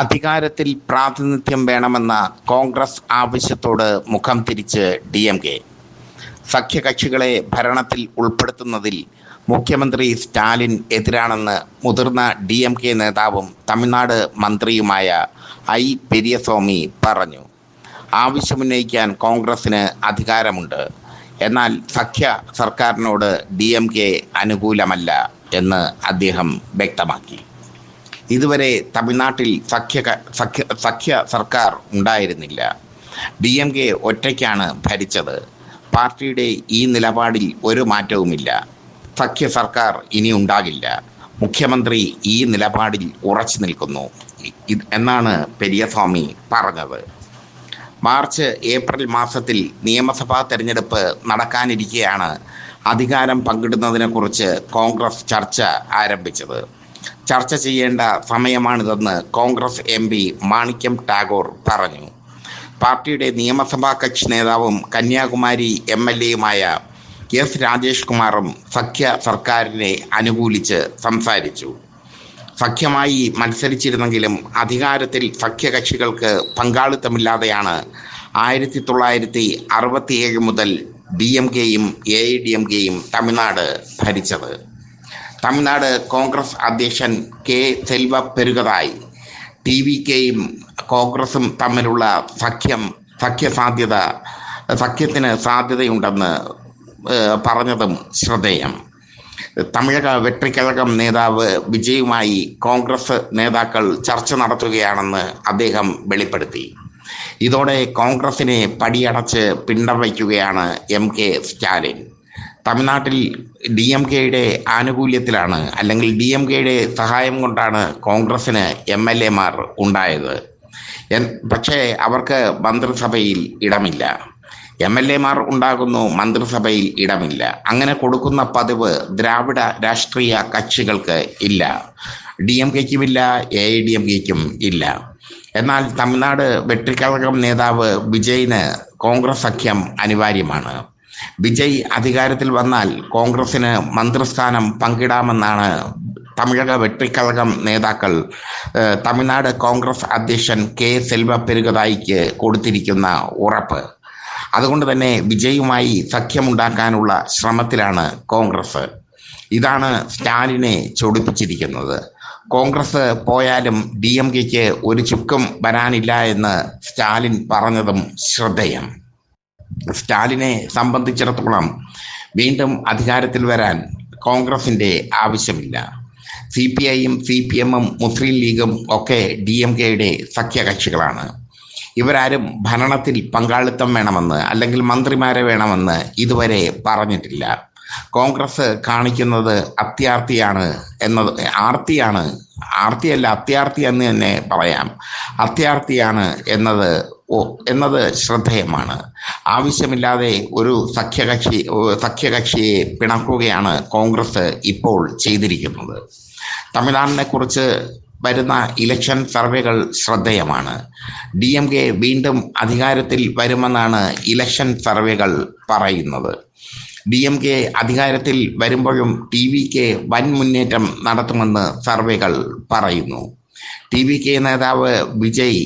അധികാരത്തിൽ പ്രാതിനിധ്യം വേണമെന്ന കോൺഗ്രസ് ആവശ്യത്തോട് മുഖം തിരിച്ച് ഡി എം കെ. സഖ്യകക്ഷികളെ ഭരണത്തിൽ ഉൾപ്പെടുത്തുന്നതിൽ മുഖ്യമന്ത്രി സ്റ്റാലിൻ എതിരാണെന്ന് മുതിർന്ന ഡി എം കെ നേതാവും തമിഴ്നാട് മന്ത്രിയുമായ ഐ പെരിയസ്വാമി പറഞ്ഞു. ആവശ്യമുന്നയിക്കാൻ കോൺഗ്രസിന് അധികാരമുണ്ട്. എന്നാൽ സഖ്യ സർക്കാരിനോട് ഡി എം കെ അനുകൂലമല്ല എന്ന് അദ്ദേഹം വ്യക്തമാക്കി. ഇതുവരെ തമിഴ്നാട്ടിൽ സഖ്യ സഖ്യ സഖ്യ സർക്കാർ ഉണ്ടായിരുന്നില്ല. ഡി എം കെ ഒറ്റയ്ക്കാണ് ഭരിച്ചത്. പാർട്ടിയുടെ ഈ നിലപാടിൽ ഒരു മാറ്റവുമില്ല. സഖ്യ സർക്കാർ ഇനി ഉണ്ടാകില്ല. മുഖ്യമന്ത്രി ഈ നിലപാടിൽ ഉറച്ചു നിൽക്കുന്നു. എന്നാണ് പെരിയസ്വാമി പറഞ്ഞത്. മാർച്ച് ഏപ്രിൽ മാസത്തിൽ നിയമസഭാ തെരഞ്ഞെടുപ്പ് നടക്കാനിരിക്കെയാണ് അധികാരം പങ്കിടുന്നതിനെക്കുറിച്ച് കോൺഗ്രസ് ചർച്ച ആരംഭിച്ചത്. ചർച്ച ചെയ്യേണ്ട സമയമാണിതെന്ന് കോൺഗ്രസ് എം പി മാണിക്യം ടാഗോർ പറഞ്ഞു. പാർട്ടിയുടെ നിയമസഭാ കക്ഷി നേതാവും കന്യാകുമാരി എം എൽ എയുമായ എസ് രാജേഷ് കുമാറും സഖ്യ സർക്കാരിനെ അനുകൂലിച്ച് സംസാരിച്ചു. സഖ്യമായി മത്സരിച്ചിരുന്നെങ്കിലും അധികാരത്തിൽ സഖ്യകക്ഷികൾക്ക് പങ്കാളിത്തമില്ലാതെയാണ് ആയിരത്തി തൊള്ളായിരത്തി അറുപത്തിയേഴ് മുതൽ ഡി എം കെയും എ ഐ ഡി എം കെയും തമിഴ്നാട് ഭരിച്ചത്. തമിഴ്നാട് കോൺഗ്രസ് അധ്യക്ഷൻ K Selva Perunthagai. T V കെയും കോൺഗ്രസും തമ്മിലുള്ള സഖ്യം സഖ്യ സാധ്യത സഖ്യത്തിന് സാധ്യതയുണ്ടെന്ന് പറഞ്ഞതും ശ്രദ്ധേയം. തമിഴക വെട്ടിക്കഴകം നേതാവ് വിജയുമായി കോൺഗ്രസ് നേതാക്കൾ ചർച്ച നടത്തുകയാണെന്ന് അദ്ദേഹം വെളിപ്പെടുത്തി. ഇതോടെ കോൺഗ്രസിനെ പടിയടച്ച് പിണ്ടം വയ്ക്കുകയാണ് എം കെ സ്റ്റാലിൻ. തമിഴ്നാട്ടിൽ ഡി എം കെയുടെ ആനുകൂല്യത്തിലാണ് അല്ലെങ്കിൽ ഡി എം കെയുടെ സഹായം കൊണ്ടാണ് കോൺഗ്രസിന് എം എൽ എമാർ ഉണ്ടായത്. പക്ഷേ അവർക്ക് മന്ത്രിസഭയിൽ ഇടമില്ല. എം എൽ എമാർ ഉണ്ടാകുന്നു മന്ത്രിസഭയിൽ ഇടമില്ല. അങ്ങനെ കൊടുക്കുന്ന പതിവ് ദ്രാവിഡ രാഷ്ട്രീയ കക്ഷികൾക്ക് ഇല്ല. ഡി എം കെക്കുമില്ല എ ഐ ഡി എം കെക്കും ഇല്ല. എന്നാൽ തമിഴ്നാട് വെട്ടിക്കഴകം നേതാവ് വിജയിന് കോൺഗ്രസ് സഖ്യം അനിവാര്യമാണ്. വിജയ് അധികാരത്തിൽ വന്നാൽ കോൺഗ്രസിന് മന്ത്രിസ്ഥാനം പങ്കിടാമെന്നാണ് തമിഴക വെട്ടിക്കഴകം നേതാക്കൾ തമിഴ്നാട് കോൺഗ്രസ് അധ്യക്ഷൻ കെ സെൽവ പെരുകതായിക്ക് കൊടുത്തിരിക്കുന്ന ഉറപ്പ്. അതുകൊണ്ട് തന്നെ വിജയുമായി സഖ്യമുണ്ടാക്കാനുള്ള ശ്രമത്തിലാണ് കോൺഗ്രസ്. ഇതാണ് സ്റ്റാലിനെ ചൊടിപ്പിച്ചിരിക്കുന്നത്. കോൺഗ്രസ് പോയാലും ഡി എം കെക്ക് ഒരു ചുക്കും വരാനില്ല എന്ന് സ്റ്റാലിൻ പറഞ്ഞതും ശ്രദ്ധേയം. സ്റ്റാലിനെ സംബന്ധിച്ചിടത്തോളം വീണ്ടും അധികാരത്തിൽ വരാൻ കോൺഗ്രസിന്റെ ആവശ്യമില്ല. സി പി ഐയും സി പി എമ്മും മുസ്ലിം ലീഗും ഒക്കെ ഡി എം കെയുടെ സഖ്യകക്ഷികളാണ്. ഇവരാരും ഭരണത്തിൽ പങ്കാളിത്തം വേണമെന്ന് അല്ലെങ്കിൽ മന്ത്രിമാരെ വേണമെന്ന് ഇതുവരെ പറഞ്ഞിട്ടില്ല. കോൺഗ്രസ് കാണിക്കുന്നത് അത്യാർത്തിയാണ് എന്നത് ആർത്തിയാണ് ആർത്തിയല്ല അത്യാർത്തി എന്ന് തന്നെ പറയാം. അത്യാർത്തിയാണ് എന്നത് എന്നത് ശ്രദ്ധേയമാണ്. ആവശ്യമില്ലാതെ ഒരു സഖ്യകക്ഷി സഖ്യകക്ഷിയെ പിണക്കുകയാണ് കോൺഗ്രസ് ഇപ്പോൾ ചെയ്തിരിക്കുന്നത്. തമിഴ്നാടിനെ കുറിച്ച് വരുന്ന ഇലക്ഷൻ സർവേകൾ ശ്രദ്ധേയമാണ്. ഡി എം കെ വീണ്ടും അധികാരത്തിൽ വരുമെന്നാണ് ഇലക്ഷൻ സർവേകൾ പറയുന്നത്. ഡി എം കെ അധികാരത്തിൽ വരുമ്പോഴും ടി വി കെ വൻ മുന്നേറ്റം നടത്തുമെന്ന് സർവേകൾ പറയുന്നു. ടി വി കെ നേതാവ് വിജയ്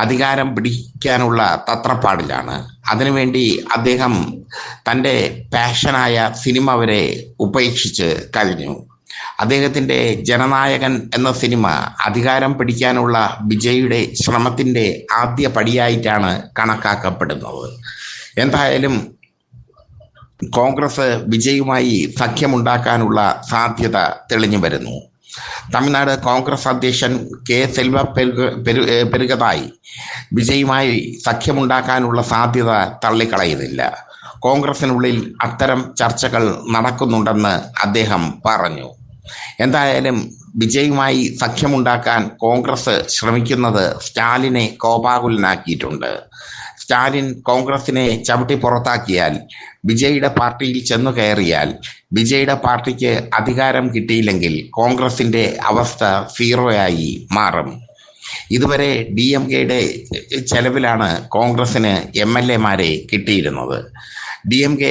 അധികാരം പിടിക്കാനുള്ള തത്രപ്പാടിലാണ്. അതിനുവേണ്ടി അദ്ദേഹം തന്റെ പാഷനായ സിനിമ വരെ ഉപേക്ഷിച്ച് കഴിഞ്ഞു. അദ്ദേഹത്തിന്റെ ജനനായകൻ എന്ന സിനിമ അധികാരം പിടിക്കാനുള്ള വിജയുടെ ശ്രമത്തിന്റെ ആദ്യ പടിയായിട്ടാണ് കണക്കാക്കപ്പെടുന്നത്. എന്തായാലും കോൺഗ്രസ് വിജയുമായി സഖ്യമുണ്ടാക്കാനുള്ള സാധ്യത തെളിഞ്ഞു വരുന്നു. തമിഴ്നാട് കോൺഗ്രസ് അധ്യക്ഷൻ കെ സെൽവ പെരുകതായി. വിജയുമായി സഖ്യമുണ്ടാക്കാനുള്ള സാധ്യത തള്ളിക്കളയുന്നില്ല. കോൺഗ്രസിനുള്ളിൽ അത്തരം ചർച്ചകൾ നടക്കുന്നുണ്ടെന്ന് അദ്ദേഹം പറഞ്ഞു. എന്തായാലും വിജയുമായി സഖ്യമുണ്ടാക്കാൻ കോൺഗ്രസ് ശ്രമിക്കുന്നത് സ്റ്റാലിനെ കോപാകുലനാക്കിയിട്ടുണ്ട്. സ്റ്റാലിൻ കോൺഗ്രസിനെ ചവിട്ടി പുറത്താക്കിയാൽ വിജയുടെ പാർട്ടിയിൽ ചെന്നു കയറിയാൽ വിജയുടെ പാർട്ടിക്ക് അധികാരം കിട്ടിയില്ലെങ്കിൽ കോൺഗ്രസിന്റെ അവസ്ഥ സീറോയായി മാറും. ഇതുവരെ ഡി എം കെയുടെ ചെലവിലാണ് കോൺഗ്രസിന് എം എൽ എമാരെ കിട്ടിയിരുന്നത്. D M K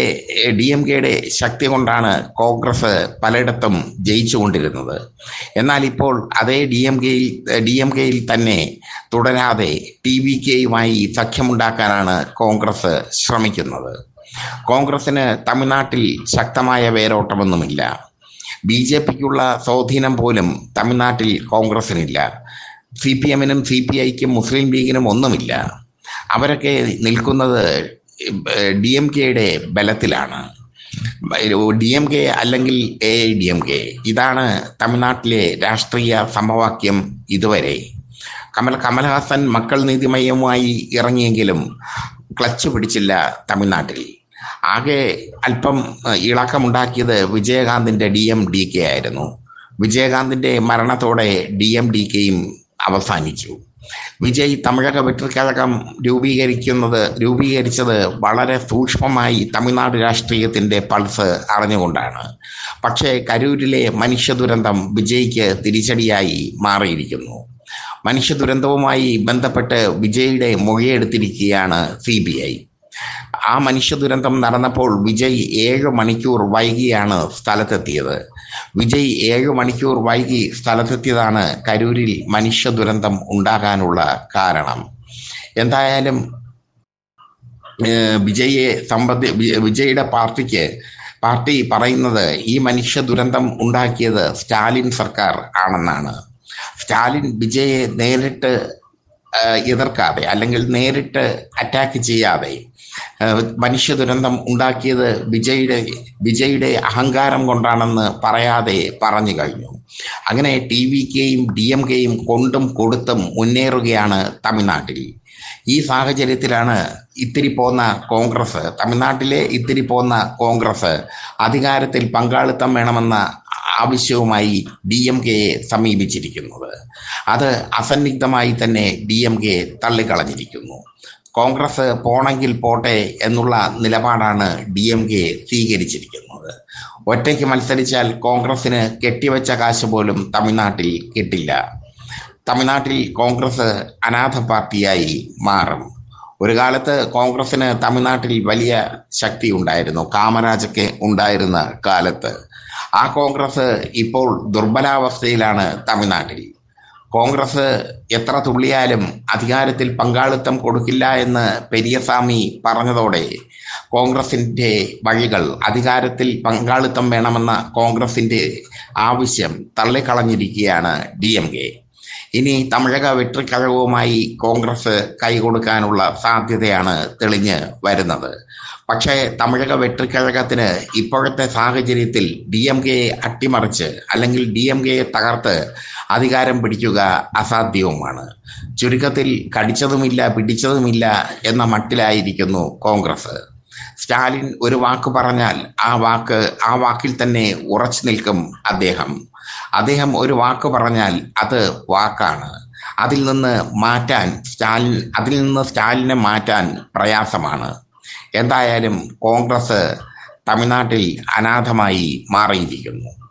D M കെയുടെ ശക്തി കൊണ്ടാണ് കോൺഗ്രസ് പലയിടത്തും ജയിച്ചുകൊണ്ടിരുന്നത്. എന്നാൽ ഇപ്പോൾ അതേ ഡി എം കെയിൽ ഡി എം കെയിൽ തന്നെ തുടരാതെ ടി വി കെയുമായി സഖ്യമുണ്ടാക്കാനാണ് കോൺഗ്രസ് ശ്രമിക്കുന്നത്. കോൺഗ്രസിന് തമിഴ്നാട്ടിൽ ശക്തമായ വേരോട്ടമൊന്നുമില്ല. ബി ജെ പിക്കുള്ള സ്വാധീനം പോലും തമിഴ്നാട്ടിൽ കോൺഗ്രസിനില്ല. സി പി എമ്മിനും സി പി ഐക്കും മുസ്ലിം ലീഗിനും ഒന്നുമില്ല. അവരൊക്കെ നിൽക്കുന്നത് ഡി എം കെയുടെ ബലത്തിലാണ്. ഡി എം കെ അല്ലെങ്കിൽ A I D M K. ഇതാണ് തമിഴ്നാട്ടിലെ രാഷ്ട്രീയ സമവാക്യം ഇതുവരെ. കമൽ കമൽഹാസൻ മക്കൾ നീതിമയവുമായി ഇറങ്ങിയെങ്കിലും ക്ലച്ച് പിടിച്ചില്ല തമിഴ്നാട്ടിൽ. ആകെ അല്പം ഇളക്കമുണ്ടാക്കിയത് വിജയകാന്തിന്റെ ഡി എം ഡി കെ ആയിരുന്നു. വിജയകാന്തിന്റെ മരണത്തോടെ ഡി എം ഡി കെയും അവസാനിച്ചു. വിജയ് തമിഴക വെട്ടിക്കഴകം രൂപീകരിക്കുന്നത് രൂപീകരിച്ചത് വളരെ സൂക്ഷ്മമായി തമിഴ്നാട് രാഷ്ട്രീയത്തിന്റെ പൾസ് അറിഞ്ഞുകൊണ്ടാണ്. പക്ഷേ കരൂരിലെ മനുഷ്യ ദുരന്തം വിജയ്ക്ക് തിരിച്ചടിയായി മാറിയിരിക്കുന്നു. മനുഷ്യ ദുരന്തവുമായി ബന്ധപ്പെട്ട് വിജയുടെ മൊഴിയെടുത്തിരിക്കുകയാണ് സി ബി ഐ. ആ മനുഷ്യ ദുരന്തം നടന്നപ്പോൾ വിജയ് ഏഴ് മണിക്കൂർ വൈകിയാണ് സ്ഥലത്തെത്തിയത്. വിജയ് ഏഴ് മണിക്കൂർ വൈകി സ്ഥലത്തെത്തിയതാണ് കരൂരിൽ മനുഷ്യ ദുരന്തം ഉണ്ടാകാനുള്ള കാരണം. എന്തായാലും വിജയെ സംബന്ധി വിജയുടെ പാർട്ടിക്ക് പാർട്ടി പറയുന്നത് ഈ മനുഷ്യ ദുരന്തം ഉണ്ടാക്കിയത് സ്റ്റാലിൻ സർക്കാർ ആണെന്നാണ്. സ്റ്റാലിൻ വിജയെ നേരിട്ട് എതിർക്കാതെ അല്ലെങ്കിൽ നേരിട്ട് അറ്റാക്ക് ചെയ്യാതെ മനുഷ്യ ദുരന്തം ഉണ്ടാക്കിയത് വിജയുടെ വിജയുടെ അഹങ്കാരം കൊണ്ടാണെന്ന് പറയാതെ പറഞ്ഞു കഴിഞ്ഞു. അങ്ങനെ ടി വി കെയും ഡി എം കെയും കൊണ്ടും കൊടുത്തും മുന്നേറുകയാണ് തമിഴ്നാട്ടിൽ. ഈ സാഹചര്യത്തിലാണ് ഇത്തിരി പോന്ന കോൺഗ്രസ് തമിഴ്നാട്ടിലെ ഇത്തിരി പോന്ന കോൺഗ്രസ് അധികാരത്തിൽ പങ്കാളിത്തം വേണമെന്ന ആവശ്യവുമായി ഡി എം കെയെ സമീപിച്ചിരിക്കുന്നത്. അത് അസന്നിഗ്ധമായി തന്നെ ഡി എം കെ തള്ളിക്കളഞ്ഞിരിക്കുന്നു. കോൺഗ്രസ് പോണെങ്കിൽ പോട്ടെ എന്നുള്ള നിലപാടാണ് ഡി എം കെ സ്വീകരിച്ചിരിക്കുന്നത്. ഒറ്റയ്ക്ക് മത്സരിച്ചാൽ കോൺഗ്രസിന് കെട്ടിവെച്ച കാശ് പോലും തമിഴ്നാട്ടിൽ കിട്ടില്ല. തമിഴ്നാട്ടിൽ കോൺഗ്രസ് അനാഥ പാർട്ടിയായി മാറും. ഒരു കാലത്ത് കോൺഗ്രസിന് തമിഴ്നാട്ടിൽ വലിയ ശക്തി ഉണ്ടായിരുന്നു. കാമരാജൊക്കെ ഉണ്ടായിരുന്ന കാലത്ത്. ആ കോൺഗ്രസ് ഇപ്പോൾ ദുർബലാവസ്ഥയിലാണ് തമിഴ്നാട്ടിൽ. കോൺഗ്രസ് എത്ര തുള്ളിയാലും അധികാരത്തിൽ പങ്കാളിത്തം കൊടുക്കില്ല എന്ന് പെരിയസ്വാമി പറഞ്ഞതോടെ കോൺഗ്രസിന്റെ വഴികൾ അധികാരത്തിൽ പങ്കാളിത്തം വേണമെന്ന കോൺഗ്രസിന്റെ ആവശ്യം തള്ളിക്കളഞ്ഞിരിക്കുകയാണ് ഡി എം കെ. ഇനി തമിഴക വെട്ടിക്കഴവുമായി കോൺഗ്രസ് കൈകൊടുക്കാനുള്ള സാധ്യതയാണ് തെളിഞ്ഞ് വരുന്നത്. പക്ഷേ തമിഴക വെട്ടിക്കഴകത്തിന് ഇപ്പോഴത്തെ സാഹചര്യത്തിൽ ഡി എം കെയെ അട്ടിമറിച്ച് അല്ലെങ്കിൽ ഡി എം കെയെ തകർത്ത് അധികാരം പിടിക്കുക അസാധ്യവുമാണ്. ചുരുക്കത്തിൽ കടിച്ചതുമില്ല പിടിച്ചതുമില്ല എന്ന മട്ടിലായിരിക്കുന്നു കോൺഗ്രസ്. സ്റ്റാലിൻ ഒരു വാക്ക് പറഞ്ഞാൽ ആ വാക്ക് ആ വാക്കിൽ തന്നെ ഉറച്ചു നിൽക്കും അദ്ദേഹം. അദ്ദേഹം ഒരു വാക്ക് പറഞ്ഞാൽ അത് വാക്കാണ്. അതിൽ നിന്ന് മാറ്റാൻ സ്റ്റാലിൻ അതിൽ നിന്ന് സ്റ്റാലിനെ മാറ്റാൻ പ്രയാസമാണ്. എന്തായാലും കോൺഗ്രസ് തമിഴ്നാട്ടിൽ അനാഥമായി മാറിയിരിക്കുന്നു.